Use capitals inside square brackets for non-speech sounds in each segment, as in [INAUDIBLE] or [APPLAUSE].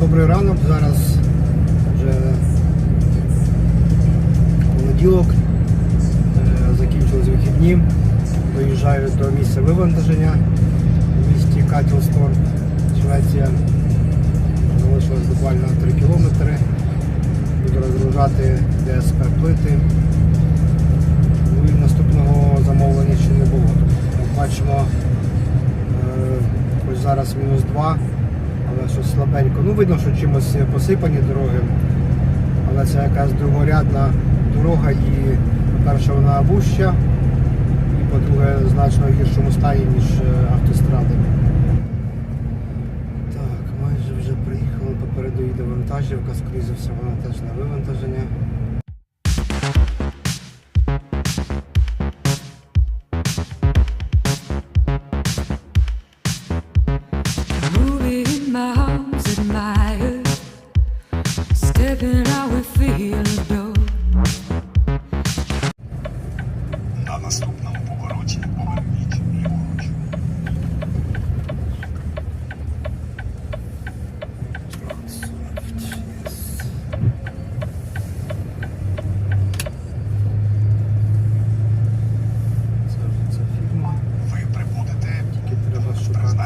Добрий ранок, зараз Ну, видно, що чимось посипані дороги, але це якась другорядна дорога і, по-перше, вона вуща, і по-друге, значно гіршому стані, ніж е, автостради. Так, майже вже приїхали, попереду йде вантажівка, скоріше все, вона теж на вивантаження.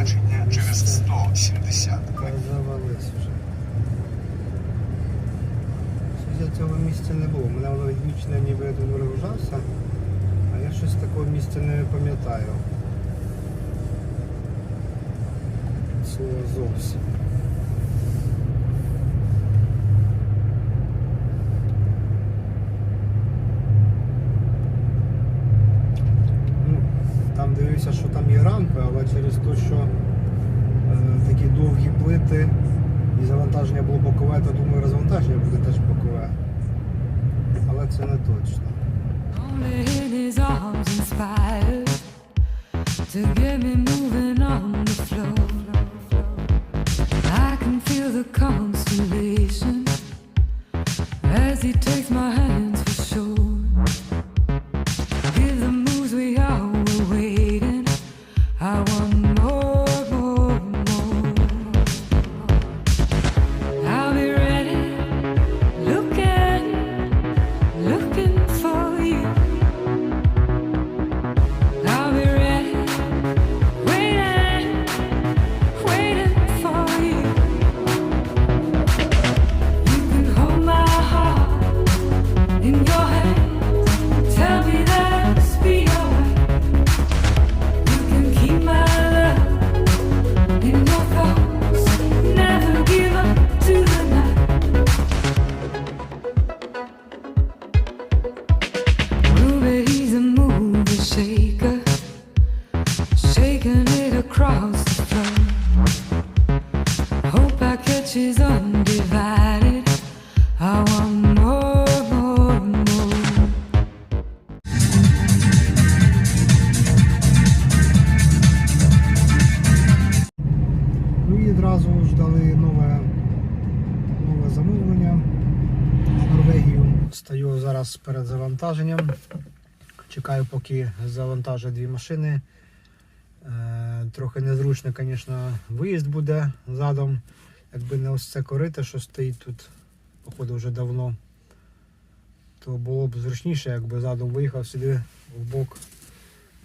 Шукати. через 170 метрів. Завались вже. Я цього місця не було. Мене воно відмічне, ніби я тут а я щось такого місця не пам'ятаю. Слово зовсім. The constellation as he takes my hands поки завантажать дві машини. Е, трохи незручно, звісно, виїзд буде задом. Якби не ось це корите, що стоїть тут, походу, вже давно, то було б зручніше, якби задом виїхав сюди в бок,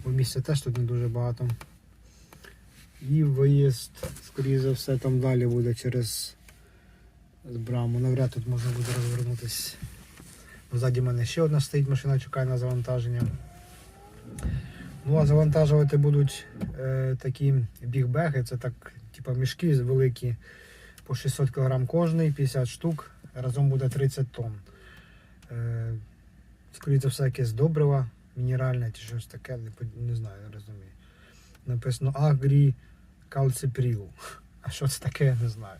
бо місця теж тут не дуже багато. І виїзд, скоріше за все, там далі буде через браму. Навряд тут можна буде розвернутися. Ззаді мене ще одна стоїть машина, чекає на завантаження. Ну а завантажувати будуть е, такі бігбеги, це так, типа мішки великі, по 600 кг кожний, 50 штук, разом буде 30 тонн. Е, скоріше за все, якесь добриво, мінеральне чи щось таке, не, не знаю, не розумію. Написано Агрі Калципріл. [LAUGHS] А що це таке, я не знаю.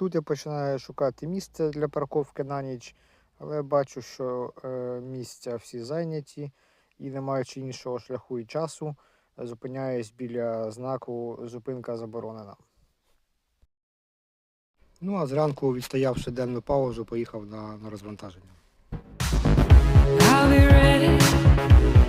Тут я починаю шукати місце для парковки на ніч, але бачу, що е, місця всі зайняті і не маючи іншого шляху і часу, зупиняюсь біля знаку Зупинка заборонена. Ну а зранку, відстоявши денну паузу, поїхав на, на розвантаження. I'll be ready,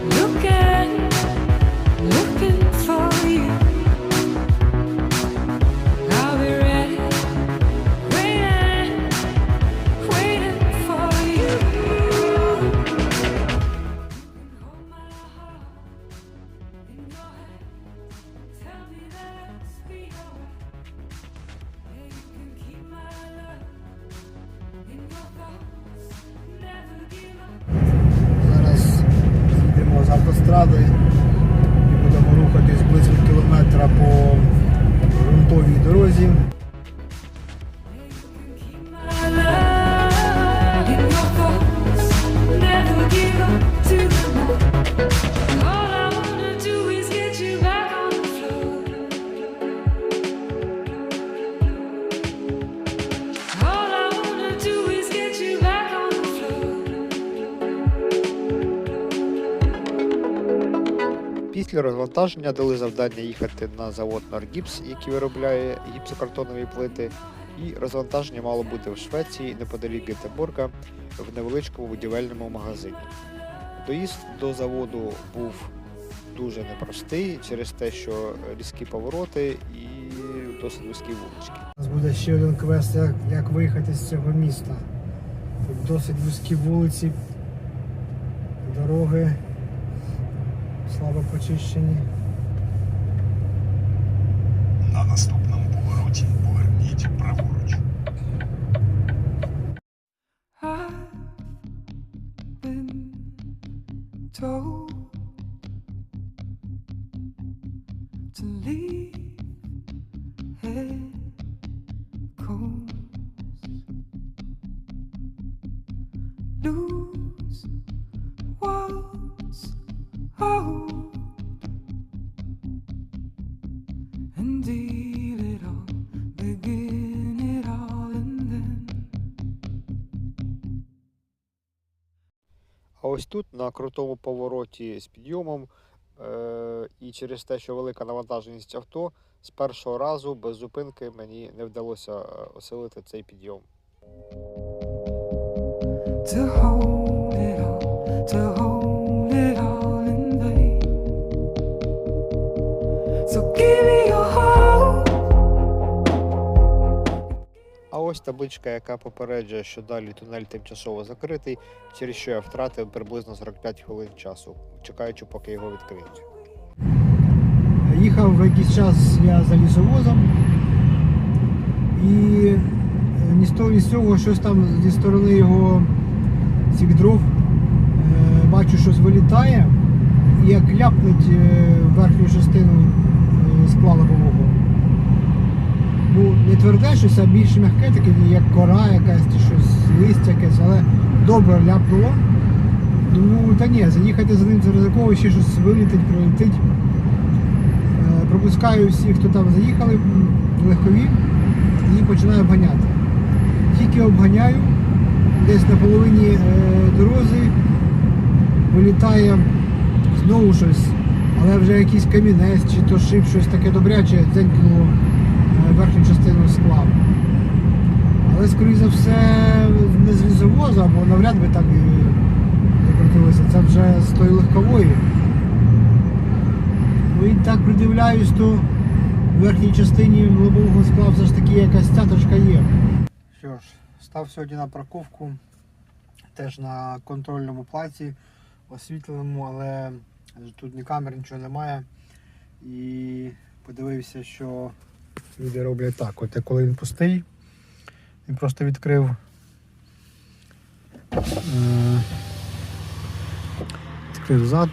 Після розвантаження дали завдання їхати на завод Норгіпс, який виробляє гіпсокартонові плити. І розвантаження мало бути в Швеції неподалік Гетеборга в невеличкому будівельному магазині. Доїзд до заводу був дуже непростий через те, що різкі повороти і досить вузькі вулички. У нас буде ще один квест, як, як виїхати з цього міста. Тут досить вузькі вулиці, дороги слабо почищені. Ось тут, на крутому повороті з підйомом, е- і через те, що велика навантаженість авто, з першого разу без зупинки мені не вдалося е, осилити цей підйом. So give me ось табличка, яка попереджує, що далі тунель тимчасово закритий, через що я втратив приблизно 45 хвилин часу, чекаючи, поки його відкриють. Їхав якийсь час я за лісовозом і е, ні з того, ні з цього щось там зі сторони його цих дров е, бачу, щось вилітає і як ляпнуть е, верхню частину скла лобового. Ну, тверде щось, а більш м'яке, таке, як кора якась чи щось, листя якесь, але добре ляпнуло. Думаю, та ні, заїхати за ним це ризиково, ще щось вилітить, прилетить. Е, Пропускаю всіх, хто там заїхали, легкові, і починаю обганяти. Тільки обганяю, десь на половині е, дорози вилітає знову щось, але вже якийсь камінець чи то шип, щось таке добряче, дзенькнуло верхню частину скла. Але, скоріш за все, не з лісовоза, бо навряд би так закрутилося. Це вже з тої легкової. Ну і так придивляюсь, то в верхній частині лобового скла все ж таки якась цяточка є. Що ж, став сьогодні на парковку, теж на контрольному плаці, освітленому, але тут ні камер, нічого немає. І подивився, що люди роблять так. От коли він пустий, він просто відкрив. е, Відкрив зад.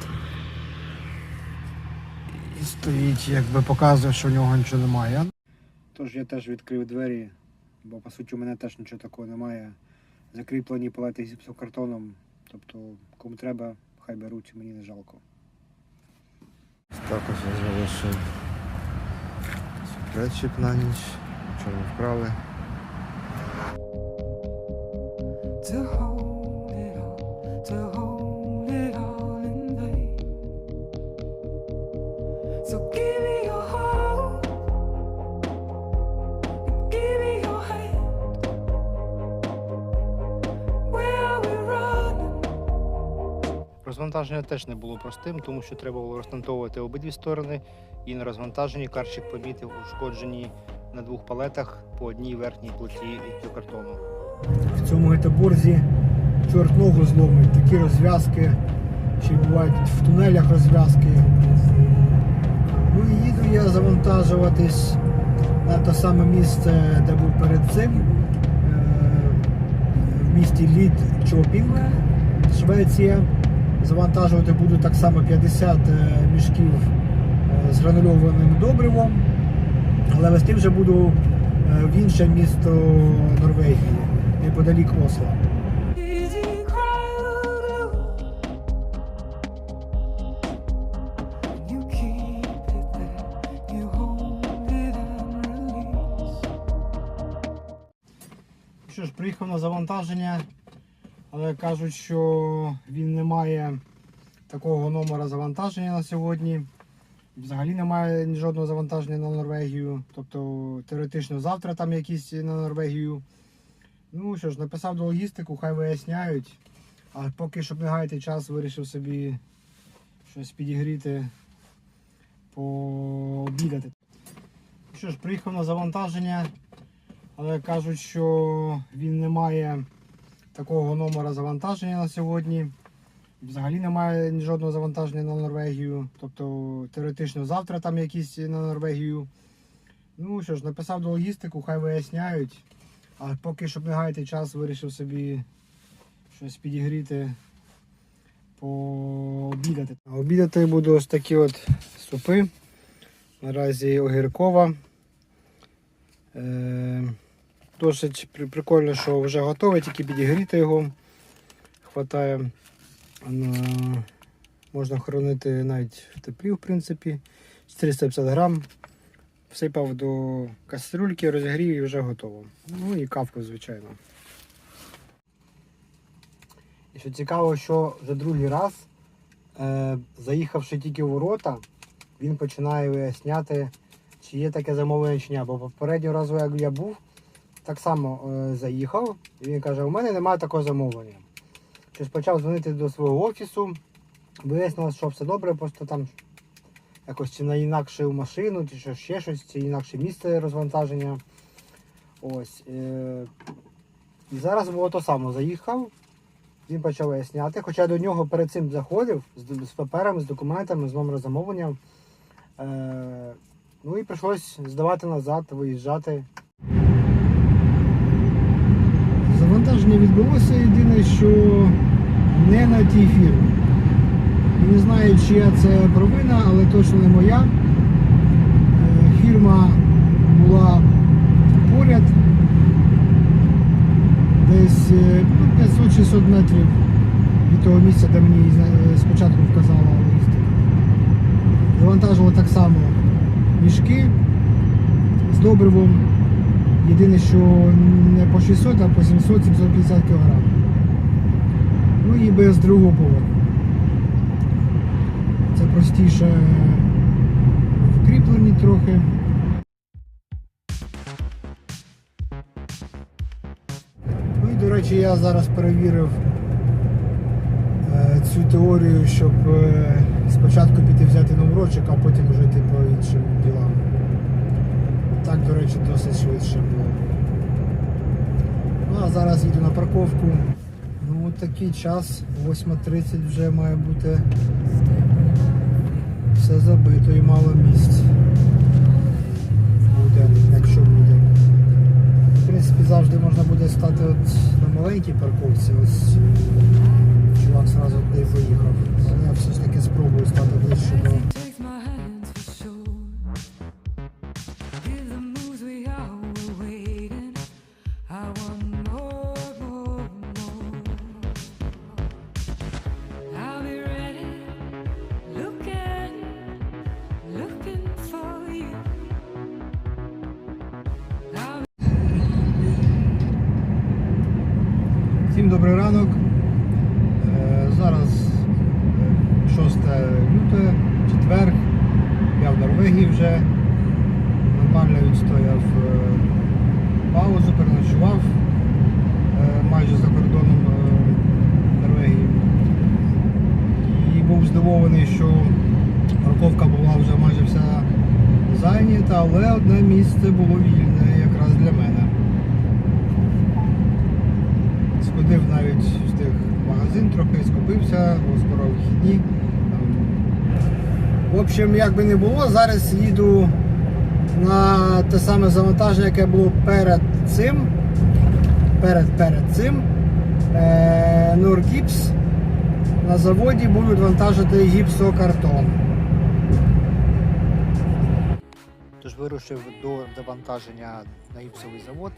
І стоїть, якби показує, що в нього нічого немає. Тож я теж відкрив двері, бо по суті у мене теж нічого такого немає. Закріплені палети з гіпсокартоном. Тобто, кому треба, хай беруть, мені не жалко. Також я залишив речик на ніч, нічого не вкрали. Розвантаження теж не було простим, тому що треба було розтантовувати обидві сторони. І на розвантаженні карчик помітив ушкоджені на двох палетах по одній верхній плиті картону. В цьому гетеборзі чорт ногу зломить, такі розв'язки, й бувають в тунелях розв'язки. Ну і їду я завантажуватись на те саме місце, де був перед цим, е, в місті Лід Чопінг, Швеція. Завантажувати буду так само 50 е, мішків е, з гранульованим добривом, але вести вже буду е, в інше місто Норвегії, неподалік Осло. Що ж, приїхав на завантаження, але кажуть, що він не має такого номера завантаження на сьогодні. Взагалі немає жодного завантаження на Норвегію. Тобто теоретично завтра там якісь на Норвегію. Ну що ж, написав до логістику, хай виясняють. А поки щоб не гаяти час, вирішив собі щось підігріти, пообідати. Що ж, приїхав на завантаження, але кажуть, що він не має такого номера завантаження на сьогодні. Взагалі немає жодного завантаження на Норвегію. Тобто теоретично завтра там якісь на Норвегію. Ну що ж, написав до логістику, хай виясняють. А поки щоб не гаяти час, вирішив собі щось підігріти, пообідати. Обідати буду ось такі от супи. Наразі огіркова. Е, досить при- прикольно, що вже готове, тільки підігріти його. Хватає. На- Можна хранити навіть в теплі, в принципі. 450 грам. Всипав до кастрюльки, розігрів і вже готово. Ну і кавку, звичайно. І що цікаво, що вже другий раз, е, заїхавши тільки у ворота, він починає виясняти, чи є таке замовлення чи ні. Бо попереднього разу, як я був, так само е, заїхав, і він каже, у мене немає такого замовлення. Щось почав дзвонити до свого офісу, вияснилось, що все добре, просто там якось чи на інакшу машину, чи що ще щось, чи інакше місце розвантаження. Ось. Е- і зараз було то саме. Заїхав, він почав виясняти. Хоча до нього перед цим заходив з, з паперами, з документами, з номером замовлення. Е- ну і прийшлось здавати назад, виїжджати. Завантаження відбулося єдине, що не на тій фірмі. Не знаю, чия це провина, але точно не моя. Е, Фірма була поряд, десь е, ну, 500-600 метрів від того місця, де мені е, спочатку вказала логістика. Завантажували так само мішки з добривом. Єдине, що не по 600, а по 700-750 кг. Ну і без другого поверху. Це простіше в кріпленні трохи. Ну і до речі, я зараз перевірив е, цю теорію, щоб е, спочатку піти взяти номерочок, а потім вже йти по іншим ділам. Так, до речі, досить швидше було. Ну а зараз їду на парковку. Ну такий час, 8.30 вже має бути все забито і мало місць. Буде, якщо буде. В принципі, завжди можна буде стати от на маленькій парковці. Ось здивований, що парковка була вже майже вся зайнята, але одне місце було вільне якраз для мене. Сходив навіть в магазин, трохи скупився, бо скоро вихідні. В общем, як би не було, зараз їду на те саме завантаження, яке було перед цим. Перед перед цим. Е, Норгіпс. На заводі будуть вантажити гіпсокартон. Тож вирушив до завантаження на гіпсовий завод,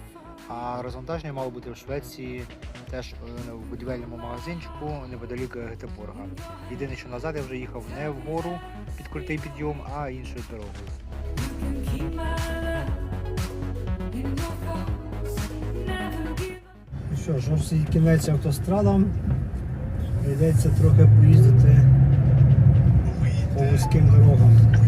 а розвантаження мало бути в Швеції теж е, в будівельному магазинчику неподалік Гетеборга. Єдине, що назад я вже їхав не вгору під крутий підйом, а іншою дорогою. Ну що ж, ось і кінець автострадам. Прийдеться трохи поїздити по вузьким дорогам.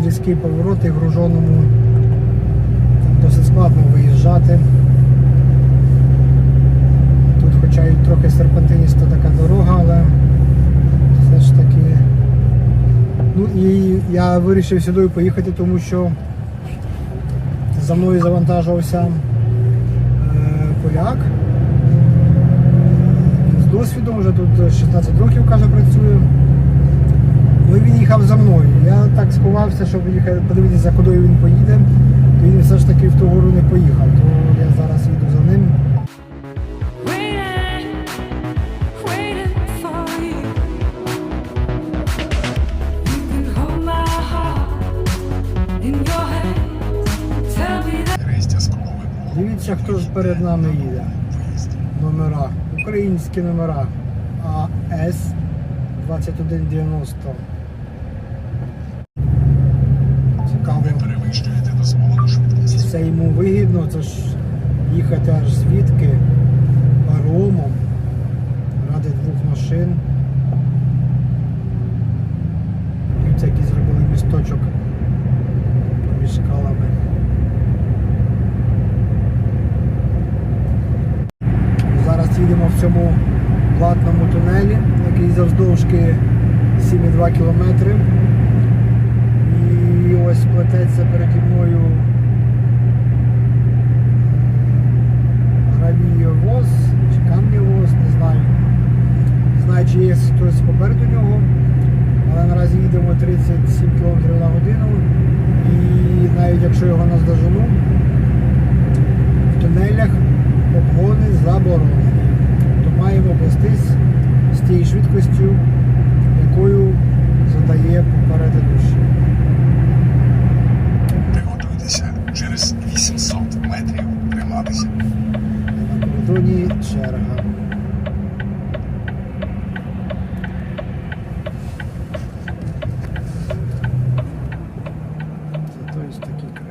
Бо Там досить різкий поворот і в гружоному досить складно виїжджати. Тут хоча й трохи серпантиніста така дорога, але все ж таки. Ну і я вирішив сюди поїхати, тому що за мною завантажувався е, поляк. З досвідом, вже тут 16 років, каже, працює. Ну і він їхав за мною. Я так сховався, щоб їхати, подивитися, куди він поїде. То він все ж таки в ту гору не поїхав. То я зараз їду за ним. Дивіться, хто ж перед нами їде. Номера. Українські номера. АС 2190. Це йому вигідно, це ж їхати аж звідки паромом ради двох машин. Дивіться, який зробили місточок поміж скалами. Зараз їдемо в цьому платному тунелі, який завдовжки 7,2 кілометри. І ось плететься переді мною гравійовоз чи камнєвоз, не знаю. Не знаю, чи є хтось попереду нього, але наразі їдемо 37 км на годину. І навіть якщо його наздожену, в тунелях обгони заборонені. То маємо плестись з тією швидкістю, якою задає попередивший. Приготуйтеся через 800 метрів триматися. На кордоні черга. Зато ось такі країни.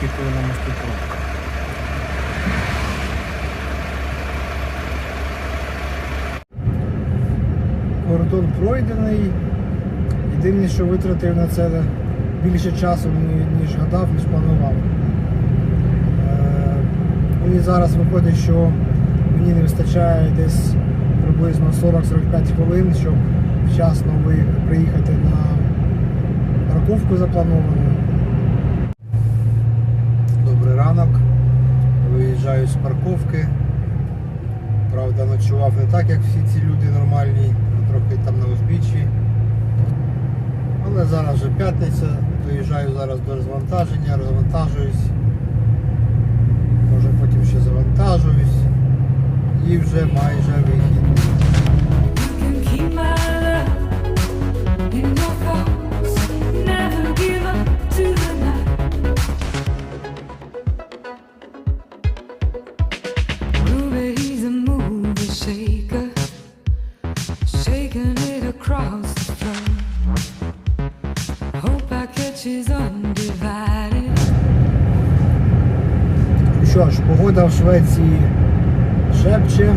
тільки коли на мосту пробка. Кордон пройдений. Єдине, що витратив на це більше часу, ніж гадав, ніж планував. Е, Мені зараз виходить, що мені не вистачає десь приблизно 40-45 хвилин, щоб вчасно приїхати на парковку заплановану. Добрий ранок. Виїжджаю з парковки. Правда, ночував не так, як всі ці люди нормальні, трохи там на узбіччі. Але зараз вже п'ятниця, доїжджаю зараз до розвантаження, розвантажуюсь. Може потім ще завантажуюсь. І вже майже вихід. Що ж, погода в Швеції шепче.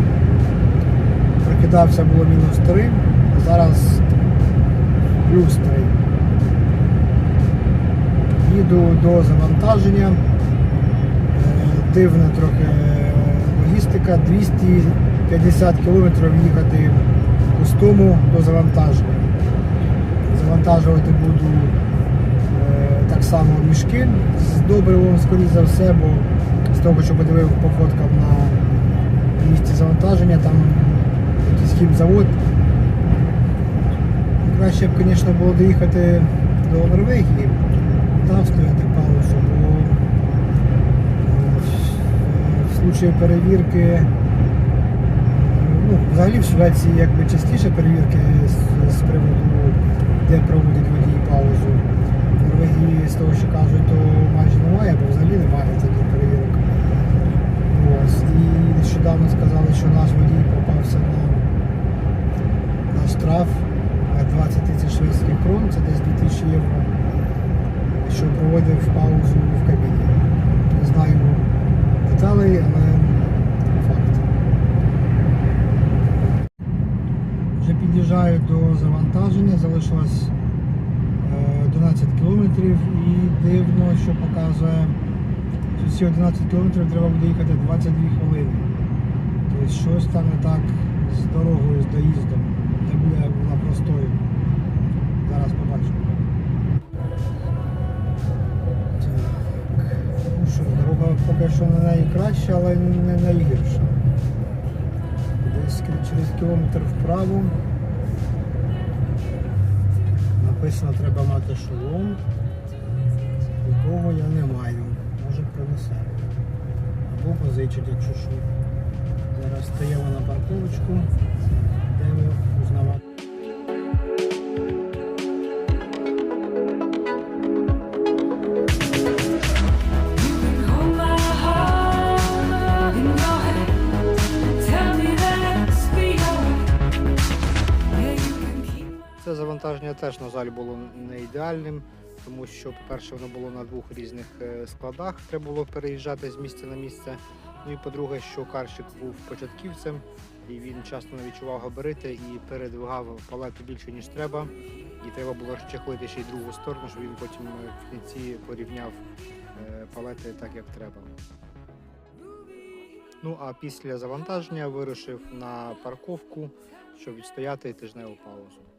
Прикидався було мінус 3, а зараз плюс 3. Їду до завантаження. Е, Дивна трохи логістика. 250 кілометрів їхати пустому до завантаження. Завантажувати буду само мішки з добривом, скоріш за все, бо з того, що подивив по фоткам на місці завантаження, там якийсь хімзавод. Краще б, звісно, було доїхати до Норвегії, там стояти паузу, бо е, в- случаї перевірки, ну, взагалі в Швеції якби частіше перевірки з, з приводу, де проводять водії паузу. Норвегії з того, що кажуть, то майже немає, бо взагалі немає таких перевірок. Ось. І нещодавно сказали, що наш водій попався на, на штраф е, 20 тисяч шведських крон, це десь 2000 євро, що проводив паузу в кабіні. Не знаю деталей, але факт. Вже під'їжджаю до завантаження, залишилось 11 кілометрів і дивно, що показує, що ці 11 кілометрів треба буде їхати 22 хвилини. Тобто щось там не так з дорогою, з доїздом. Не буде вона простою. Зараз побачимо. Ну що, дорога поки що не найкраща, але не найгірша. Десь через кілометр вправо. Написано, треба мати шолом, якого я не маю. Може принесе. Або позичить, якщо що. Зараз стаємо на парковочку, йдемо Це завантаження теж, на жаль, було не ідеальним, тому що, по-перше, воно було на двох різних е, складах, треба було переїжджати з місця на місце. Ну і по-друге, що карщик був початківцем, і він часто не відчував габарити і передвигав палету більше, ніж треба. І треба було розчехлити ще й другу сторону, щоб він потім е, в кінці порівняв е, палети так, як треба. Ну а після завантаження вирушив на парковку, щоб відстояти тижневу паузу.